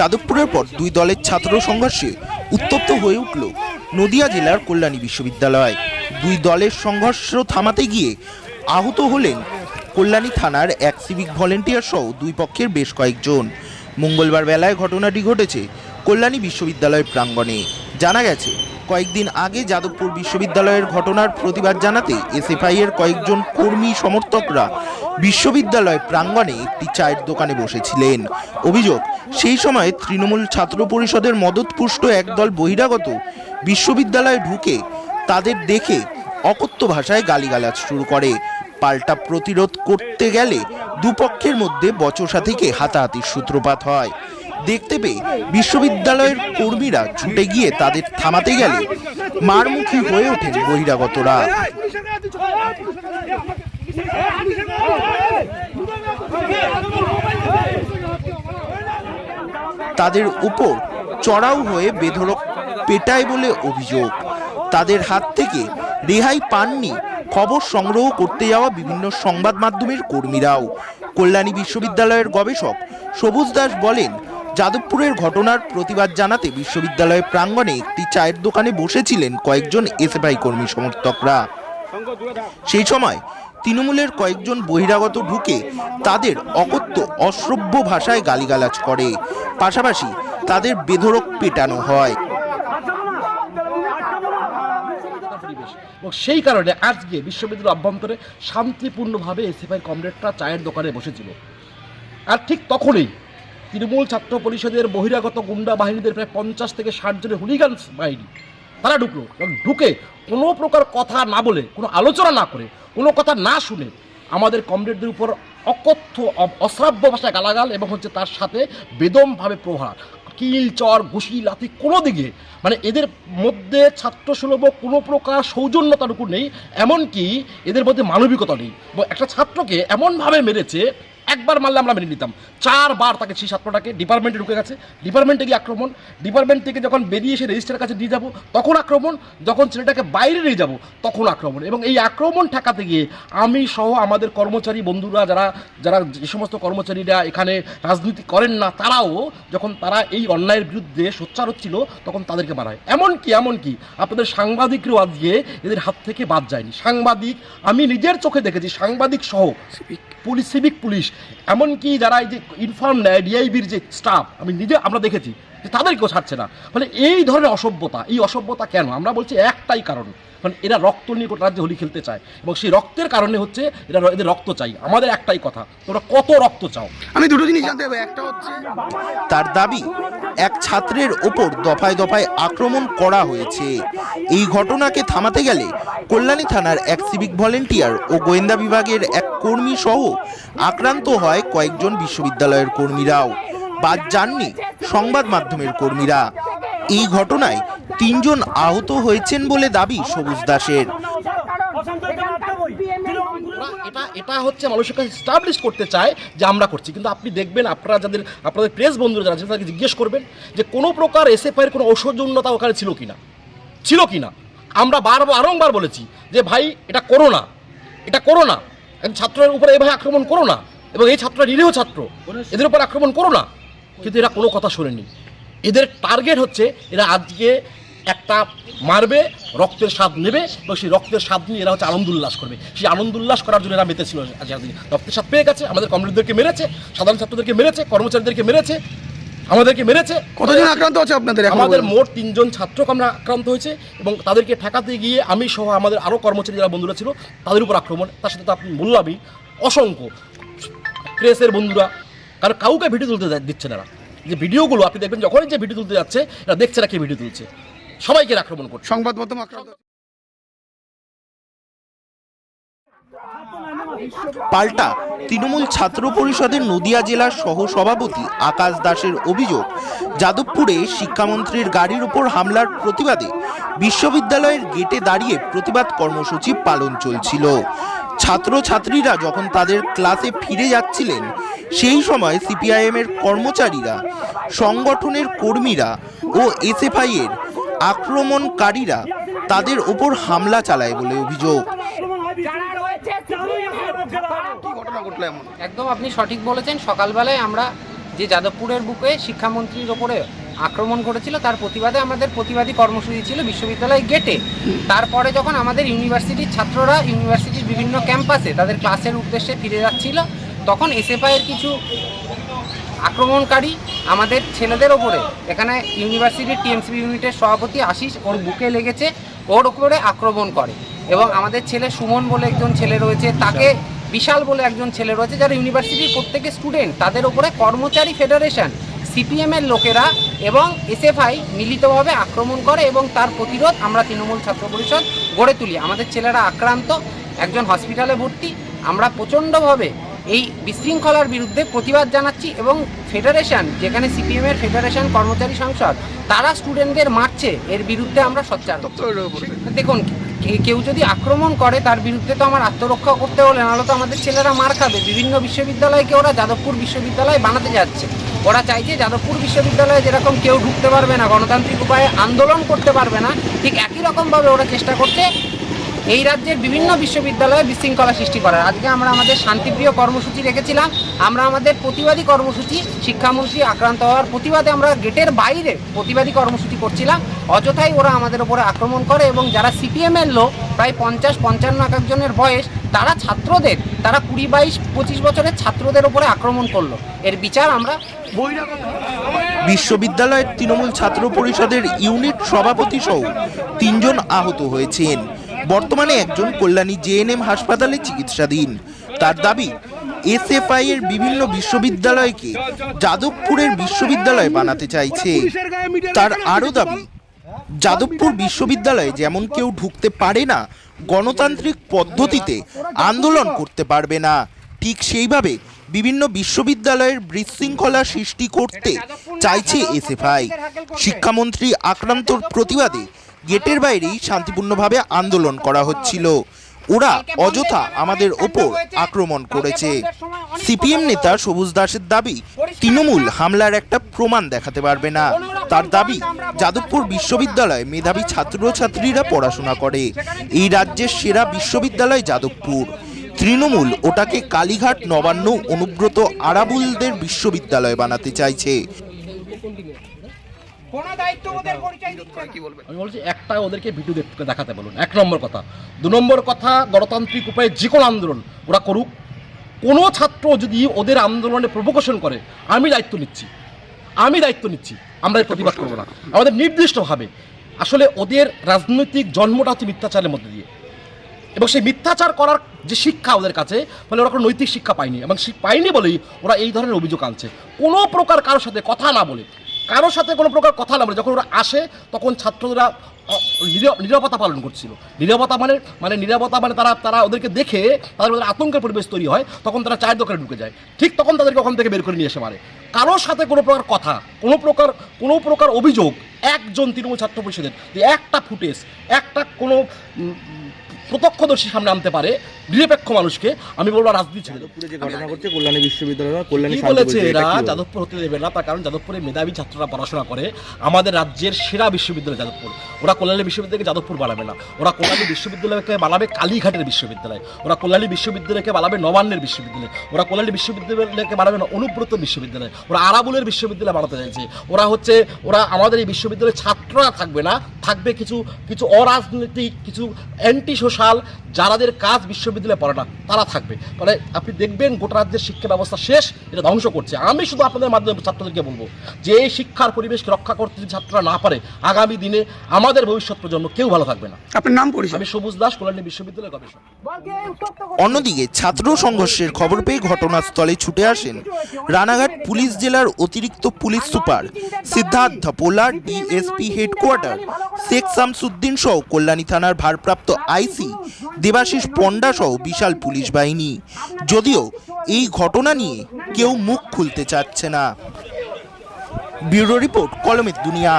যাদবপুরের পর দুই দলের ছাত্র সংঘর্ষে উত্তপ্ত হয়ে উঠল নদিয়া জেলার কল্যাণী বিশ্ববিদ্যালয়। দুই দলের সংঘর্ষ থামাতে গিয়ে আহত হলেন কল্যাণী থানার এক সিভিক ভলেন্টিয়ার সহ দুই পক্ষের বেশ কয়েকজন। মঙ্গলবার বেলায় ঘটনাটি ঘটেছে কল্যাণী বিশ্ববিদ্যালয়ের প্রাঙ্গণে। জানা গেছে, কয়েকদিন আগে যাদবপুর বিশ্ববিদ্যালয়ের ঘটনার প্রতিবাদ জানাতে এসএফআই এর কয়েকজন কর্মী সমর্থকরা বিশ্ববিদ্যালয় প্রাঙ্গণে একটি চায়ের দোকানে বসেছিলেন। অভিযোগ, সেই সময় তৃণমূল ছাত্র পরিষদের মদতপুষ্ট একদল বহিরাগত বিশ্ববিদ্যালয়ে ঢুকে তাদের দেখে অকথ্য ভাষায় গালিগালাজ শুরু করে। পাল্টা প্রতিরোধ করতে গেলে দুপক্ষের মধ্যে বচসা থেকে হাতাহাতির সূত্রপাত হয়। দেখতে পেয়ে বিশ্ববিদ্যালয়ের কর্মীরা ছুটে গিয়ে তাদের থামাতে গেলে মারমুখী হয়ে ওঠেন বহিরাগতরা। তাদের উপর চড়াও হয়ে বেধড়ক পেটায় বলে অভিযোগ। তাদের হাত থেকে রেহাই পাননি খবর সংগ্রহ করতে যাওয়া বিভিন্ন সংবাদ মাধ্যমের কর্মীরাও। কল্যাণী বিশ্ববিদ্যালয়ের গবেষক সবুজ দাস বলেন, যাদবপুরের ঘটনার প্রতিবাদ জানাতে বিশ্ববিদ্যালয়ের প্রাঙ্গণে একটি চায়ের দোকানে বসেছিলেন কয়েকজন এসএফআই কর্মী সমর্থকরা। সেই সময় তৃণমূলের কয়েকজন বহিরাগত ঢুকে তাদের অকথ্য, অশ্রব্য ভাষায় গালিগালাজ করে। পাশাপাশি তাদের বেধরক পেটানো হয়। এবং সেই কারণে আজকে বিশ্ববিদ্যালয়ের অভ্যন্তরে শান্তিপূর্ণভাবে এসএফআই কমরেডরা চায়ের দোকানে বসেছিল। আর ঠিক তখনই তৃণমূল ছাত্র পরিষদের বহিরাগত গুন্ডা বাহিনীদের প্রায় পঞ্চাশ থেকে ষাট জনের হুলিগানস বাহিনী, তারা ঢুকলো এবং ঢুকে কোনো প্রকার কথা না বলে, কোনো আলোচনা না করে কোনো কথা না শুনে আমাদের কমরেডদের উপর অকথ্য অশ্রাব্য ভাষায় গালাগাল এবং হচ্ছে তার সাথে বেদমভাবে প্রহার কিল চর ঘুষি লাথি কোনো দিকে মানে এদের মধ্যে ছাত্র সুলভ কোনো প্রকার সৌজন্যতাটুকু নেই, এমনকি এদের মধ্যে মানবিকতা নেই। একটা ছাত্রকে এমনভাবে মেরেছে একবার মারলে আমরা মেনে নিতাম। চারবার তাকে সেই ছাত্রটাকে ডিপার্টমেন্টে ঢুকে গেছে। ডিপার্টমেন্টে গিয়ে আক্রমণ। ডিপার্টমেন্ট থেকে যখন বেরিয়ে এসে রেজিস্ট্রার কাছে নিয়ে যাব তখন আক্রমণ। যখন ছেলেটাকে বাইরে নিয়ে যাব তখন আক্রমণ। এবং এই আক্রমণ ঠেকাতে গিয়ে আমি সহ আমাদের কর্মচারী বন্ধুরা যারা যারা যে সমস্ত কর্মচারীরা এখানে রাজনীতি করেন না তারাও যখন তারা এই অন্যায়ের বিরুদ্ধে সোচ্চার হচ্ছিল তখন তাদেরকে মারা হয়। এমনকি এমনকি আপনাদের সাংবাদিকরাও আজকে এদের হাত থেকে বাদ যায়নি। সাংবাদিক আমি নিজের চোখে দেখেছি সাংবাদিক সহ পুলিশ সিভিক পুলিশ এমনকি যারা এই যে ইনফর্ম নেয় ডিআইবির যে স্টাফ আমি নিজে আমরা দেখেছি যে তাদেরকেও ছাড়ছে না। মানে এই ধরনের অসভ্যতা এই অসভ্যতা কেন? আমরা বলছি একটাই কারণ। মানে এরা রক্ত নিয়ে গোটা রাজ্যে হোলি খেলতে চায় এবং সেই রক্তের কারণে হচ্ছে এরা এদের রক্ত চাই। আমাদের একটাই কথা তোমরা কত রক্ত চাও? আমি দুটো জিনিস জানতে হবে একটা হচ্ছে তার দাবি এক ছাত্রের ওপর দফায় দফায় আক্রমণ করা হয়েছে। এই ঘটনাকে থামাতে গেলে কল্যাণী থানার এক সিভিক ভলেন্টিয়ার ও গোয়েন্দা বিভাগের এক কর্মী সহ আক্রান্ত হয় কয়েকজন বিশ্ববিদ্যালয়ের কর্মীরাও। বাদ যাননি সংবাদ মাধ্যমের কর্মীরা। এই ঘটনায় তিনজন আহত হয়েছেন বলে দাবি সবুজ দাসের। এটা এটা হচ্ছে মানুষের কাছে স্টাবলিশ করতে চায় যে আমরা করছি। কিন্তু আপনি দেখবেন, আপনারা যাদের, আপনাদের প্রেস বন্ধুরা যারা তাদেরকে জিজ্ঞেস করবেন যে কোনো প্রকার এসএফআইয়ের কোনো ঔষধজন্যতা ওখানে ছিল কি না ছিল কি না আমরা বারবার বারংবার বলেছি যে ভাই, এটা করো না। এটা করো না। ছাত্রের উপরে এভাবে আক্রমণ করো না। এবং এই ছাত্ররা নিরীহ ছাত্র। এদের উপর আক্রমণ করো না। কিন্তু এরা কোনো কথা শোনেনি। এদের টার্গেট হচ্ছে এরা আজকে একটা মারবে রক্তের স্বাদ নেবে এবং সেই রক্তের স্বাদ নিয়ে এরা হচ্ছে আনন্দ উল্লাস করবে। সেই আনন্দ উল্লাস করার জন্য এরা মেতেছিল আজকে রক্তের স্বাদ পেয়ে গেছে আমাদের কমরেডদেরকে মেরেছে সাধারণ ছাত্রদেরকে মেরেছে কর্মচারীদেরকে মেরেছে আমাদেরকে মেরেছে। কতজন আক্রান্ত আছে আপনাদের আমাদের মোট তিনজন ছাত্র আমরা আক্রান্ত হয়েছে এবং তাদেরকে ঠেকাতে গিয়ে আমি সহ আমাদের আরও কর্মচারী যারা বন্ধুরা ছিল তাদের উপর আক্রমণ। তার সাথে তো আপনি বললামই অসংখ্য প্রেসের বন্ধুরা কারণ কাউকে ভিডিও তুলতে দিচ্ছে না যে ভিডিওগুলো আপনি দেখবেন যখনই যে ভিডিও তুলতে যাচ্ছে এরা দেখছে না কে ভিডিও তুলছে। সবাইকে আক্রমণ করছে। সংবাদ মাধ্যম আক্রান্ত। পাল্টা। তৃণমূল ছাত্র পরিষদের নদিয়া জেলার সহ সভাপতি আকাশ দাসের অভিযোগ যাদবপুরে শিক্ষামন্ত্রীর গাড়ির উপর হামলার প্রতিবাদে বিশ্ববিদ্যালয়ের গেটে দাঁড়িয়ে প্রতিবাদ কর্মসূচি পালন চলছিল। ছাত্রছাত্রীরা যখন তাদের ক্লাসে ফিরে যাচ্ছিলেন সেই সময় সিপিআইএম এর কর্মচারীরা, সংগঠনের কর্মীরা ও এসএফআই এর আক্রমণকারীরা তাদের ওপর হামলা চালায় বলে অভিযোগ। একদম আপনি সঠিক বলেছেন। সকালবেলায় আমরা যে যাদবপুরের বুকে শিক্ষামন্ত্রীর ওপরে আক্রমণ করেছিল, তার প্রতিবাদে আমাদের প্রতিবাদী কর্মসূচি ছিল বিশ্ববিদ্যালয় গেটে। তারপরে যখন আমাদের ইউনিভার্সিটির ছাত্ররা, ইউনিভার্সিটির বিভিন্ন ক্যাম্পাসে তাদের ক্লাসের উদ্দেশ্যে ফিরে যাচ্ছিল তখন এসএফআইয়ের কিছু আক্রমণকারী আমাদের ছেলেদের ওপরে এখানে ইউনিভার্সিটির টিএমসি ইউনিটের সভাপতি আশিস ওর বুকে লেগেছে ওর ওপরে আক্রমণ করে। এবং আমাদের ছেলে সুমন বলে একজন ছেলে রয়েছে তাকে বিশাল। বলে একজন ছেলে রয়েছে যারা ইউনিভার্সিটির প্রত্যেকে স্টুডেন্ট তাদের ওপরে কর্মচারী ফেডারেশন সিপিএমের লোকেরা এবং এসএফআই মিলিতভাবে আক্রমণ করে এবং তার প্রতিরোধ আমরা তৃণমূল ছাত্র পরিষদ গড়ে তুলি। আমাদের ছেলেরা আক্রান্ত একজন হসপিটালে ভর্তি আমরা প্রচণ্ডভাবে এই বিশৃঙ্খলার বিরুদ্ধে প্রতিবাদ জানাচ্ছি এবং ফেডারেশন যেখানে সিপিএমের ফেডারেশন কর্মচারী সংসদ তারা স্টুডেন্টদের মারছে। এর বিরুদ্ধে আমরা সোচ্চার দেখুন কেউ যদি আক্রমণ করে তার বিরুদ্ধে তো আমার আত্মরক্ষা করতে হলে নাহলে তো আমাদের ছেলেরা মার খাবে। বিভিন্ন বিশ্ববিদ্যালয়কে ওরা যাদবপুর বিশ্ববিদ্যালয় বানাতে যাচ্ছে। ওরা চাইছে যাদবপুর বিশ্ববিদ্যালয়ে যেরকম কেউ ঢুকতে পারবে না গণতান্ত্রিক উপায়ে আন্দোলন করতে পারবে না ঠিক একই রকমভাবে ওরা চেষ্টা করছে এই রাজ্যের বিভিন্ন বিশ্ববিদ্যালয়ে বিশৃঙ্খলা সৃষ্টি করার আজকে আমরা আমাদের শান্তিপ্রিয় কর্মসূচি রেখেছিলাম। আমরা আমাদের প্রতিবাদী কর্মসূচি, শিক্ষামন্ত্রী আক্রান্ত হওয়ার প্রতিবাদে আমরা গেটের বাইরে প্রতিবাদী কর্মসূচি করছিলাম। অযথাই ওরা আমাদের উপরে আক্রমণ করে এবং যারা সিপিএমের লোক, প্রায় পঞ্চাশ, পঞ্চান্ন এক একজনের বয়স, তারা ছাত্রদের, তারা কুড়ি, বাইশ, পঁচিশ বছরের ছাত্রদের উপরে আক্রমণ করল। এর বিচার আমরা বিশ্ববিদ্যালয়ের তৃণমূল ছাত্র পরিষদের ইউনিট সভাপতি সহ তিনজন আহত হয়েছেন। বর্তমানে একজন কল্যাণী জেএনএম হাসপাতালে চিকিৎসাধীন। তার দাবি এসএফআই এর বিভিন্ন বিশ্ববিদ্যালয়কে যাদবপুরের বিশ্ববিদ্যালয় বানাতে চাইছে। তার আরও দাবি, যাদবপুর বিশ্ববিদ্যালয়ে যেমন কেউ ঢুকতে পারে না, গণতান্ত্রিক পদ্ধতিতে আন্দোলন করতে পারবে না। ঠিক সেইভাবে বিভিন্ন বিশ্ববিদ্যালয়ের বিশৃঙ্খলা সৃষ্টি করতে চাইছে এসএফআই শিক্ষামন্ত্রী আক্রান্তর প্রতিবাদে গেটের বাইরেই শান্তিপূর্ণভাবে আন্দোলন করা হচ্ছিল। ওরা অযথা আমাদের ওপর আক্রমণ করেছে। সিপিএম নেতা সবুজ দাসের দাবি, তৃণমূল হামলার একটা প্রমাণ দেখাতে পারবে না। তার দাবি, যাদবপুর বিশ্ববিদ্যালয়ে মেধাবী ছাত্রছাত্রীরা পড়াশোনা করে। এই রাজ্যের সেরা বিশ্ববিদ্যালয় যাদবপুর। তৃণমূল ওটাকে কালীঘাট নবান্ন অনুব্রত আরাবুলদের বিশ্ববিদ্যালয় বানাতে চাইছে। আমি বলছি একটা ওদেরকে ভিডিও দেখতে দেখাতে বলুন। এক নম্বর কথা। দু নম্বর কথা গণতান্ত্রিক উপায়ে যে কোনো আন্দোলন ওরা করুক। কোনো ছাত্র যদি ওদের আন্দোলনে প্রভোকেশন করে আমি দায়িত্ব নিচ্ছি। আমি দায়িত্ব নিচ্ছি। আমরা এর প্রতিবাদ করব না। আমাদের নির্দিষ্টভাবে আসলে ওদের রাজনৈতিক জন্মটা হচ্ছে মিথ্যাচারের মধ্যে দিয়ে। এবং সেই মিথ্যাচার করার যে শিক্ষা ওদের কাছে ফলে ওরা কোনো নৈতিক শিক্ষা পায়নি। এবং সে পায়নি বলেই ওরা এই ধরনের অভিযোগ আনছে। কোনো প্রকার কারোর সাথে কথা না বলে কারোর সাথে কোনো প্রকার কথা না বলে, যখন ওরা আসে, তখন ছাত্ররা নিরাপত্তা পালন করছিল। নিরাপত্তা মানে মানে নিরাপত্তা মানে তারা তারা ওদেরকে দেখে তাদের মধ্যে আতঙ্কের পরিবেশ তৈরি হয়, তখন তারা চায়ের দোকানে ঢুকে যায়। ঠিক তখন তাদেরকে ওখান থেকে বের করে নিয়ে এসে মারে। কারোর সাথে কোনো প্রকার কথা, কোনো প্রকার কোনো প্রকার অভিযোগ, একজন তৃণমূল ছাত্র পরিষদের যে একটা ফুটেজ, একটা কোনো প্রত্যক্ষদর্শী সামনে আনতে পারে নিরপেক্ষ মানুষকে আমি বলব রাজনীতি ছেড়ে কি বলেছে এরা? যাদবপুর হতে দেবে না তার কারণ যাদবপুরে মেধাবী ছাত্ররা পড়াশোনা করে। আমাদের রাজ্যের সেরা বিশ্ববিদ্যালয় যাদবপুর। ওরা কল্যাণী বিশ্ববিদ্যালয়কে যাদবপুর বানাবে না। ওরা কল্যাণী বিশ্ববিদ্যালয়কে বানাবে কালীঘাটের বিশ্ববিদ্যালয়। ওরা কল্যাণী বিশ্ববিদ্যালয়কে বানাবে নবান্নের বিশ্ববিদ্যালয়। ওরা কল্যাণী বিশ্ববিদ্যালয়কে বানাবে না অনুব্রত বিশ্ববিদ্যালয়। ওরা আরাবুলের বিশ্ববিদ্যালয় বানাতে চাইছে। ওরা হচ্ছে ওরা আমাদের এই বিশ্ববিদ্যালয়ের ছাত্ররা থাকবে না। থাকবে কিছু কিছু অরাজনৈতিক কিছু অ্যান্টি সোশ্যাল যারাদের কাজ বিশ্ববিদ্যালয়ে পড়ে না তারা থাকবে। ফলে আপনি দেখবেন গোটা রাজ্যের শিক্ষা ব্যবস্থা শেষ এটা ধ্বংস করছে। আমি শুধু আপনাদের মাধ্যমে ছাত্রদেরকে বলব যে এই শিক্ষার পরিবেশকে রক্ষা করতে যদি ছাত্ররা না পারে আগামী দিনে আমাদের ভবিষ্যৎ প্রজন্ম কেউ ভালো থাকবে না। আপনার নাম পরিচয়? আমি সবুজ দাস কল্যাণী বিশ্ববিদ্যালয় গবেষক। অন্যদিকে ছাত্র সংঘর্ষের খবর পেয়ে ঘটনাস্থলে ছুটে আসেন রানাঘাট পুলিশ জেলার অতিরিক্ত পুলিশ সুপার সিদ্ধার্থ পোলার ডিএসপি হেডকোয়ার্টার শেখ শামসুদ্দিন সহ কল্যাণী থানার ভারপ্রাপ্ত আইসি দেবাশিস পণ্ডা সহ বিশাল পুলিশ বাহিনী। যদিও এই ঘটনা নিয়ে কেউ মুখ খুলতে চাচ্ছে না। ব্যুরো রিপোর্ট, কলমের দুনিয়া।